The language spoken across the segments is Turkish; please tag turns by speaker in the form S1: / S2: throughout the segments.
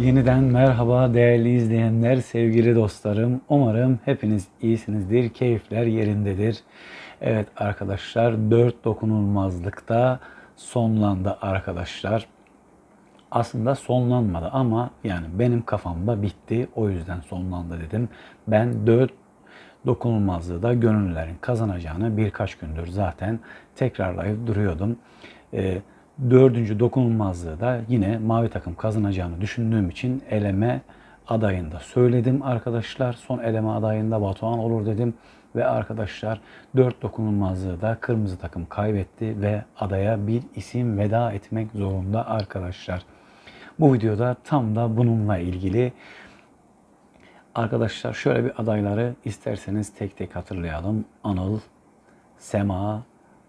S1: Yeniden merhaba değerli izleyenler, sevgili dostlarım. Umarım hepiniz iyisinizdir, keyifler yerindedir. Evet arkadaşlar, dört dokunulmazlıkta sonlandı arkadaşlar. Aslında sonlanmadı ama yani benim kafamda bitti. O yüzden sonlandı dedim. Ben dört dokunulmazlığı da gönüllülerin kazanacağını birkaç gündür zaten tekrarlayıp duruyordum. Ee, dördüncü dokunulmazlığı da yine mavi takım kazanacağını düşündüğüm için eleme adayında söyledim arkadaşlar. Son eleme adayında Batuhan olur dedim. Ve arkadaşlar dört dokunulmazlığı da kırmızı takım kaybetti ve adaya bir isim veda etmek zorunda arkadaşlar. Bu videoda tam da bununla ilgili Arkadaşlar şöyle bir adayları isterseniz tek tek hatırlayalım. Anıl, Sema,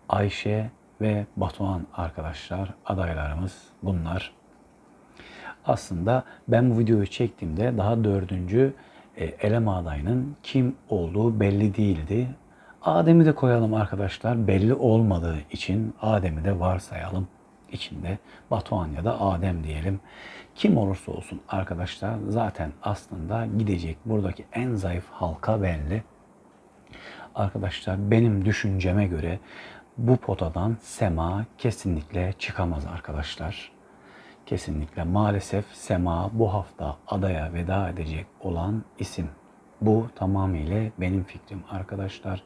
S1: Ayşe ve Batuhan arkadaşlar adaylarımız bunlar. Aslında ben bu videoyu çektiğimde daha dördüncü e, eleme adayının kim olduğu belli değildi. Adem'i de koyalım arkadaşlar. Belli olmadığı için Adem'i de varsayalım içinde Batuhan ya da Adem diyelim. Kim olursa olsun arkadaşlar zaten aslında gidecek buradaki en zayıf halka belli. Arkadaşlar benim düşünceme göre bu potadan Sema kesinlikle çıkamaz arkadaşlar. Kesinlikle maalesef Sema bu hafta adaya veda edecek olan isim. Bu tamamıyla benim fikrim arkadaşlar.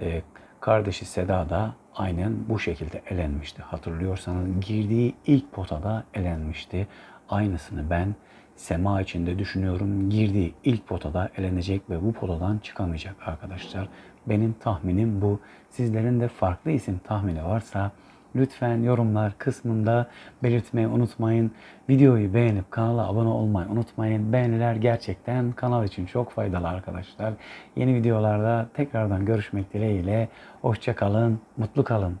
S1: Ee, kardeşi Seda da aynen bu şekilde elenmişti. Hatırlıyorsanız girdiği ilk potada elenmişti. Aynısını ben Sema için de düşünüyorum. Girdiği ilk potada elenecek ve bu potadan çıkamayacak arkadaşlar. Benim tahminim bu. Sizlerin de farklı isim tahmini varsa lütfen yorumlar kısmında belirtmeyi unutmayın. Videoyu beğenip kanala abone olmayı unutmayın. Beğeniler gerçekten kanal için çok faydalı arkadaşlar. Yeni videolarda tekrardan görüşmek dileğiyle. Hoşça kalın, mutlu kalın.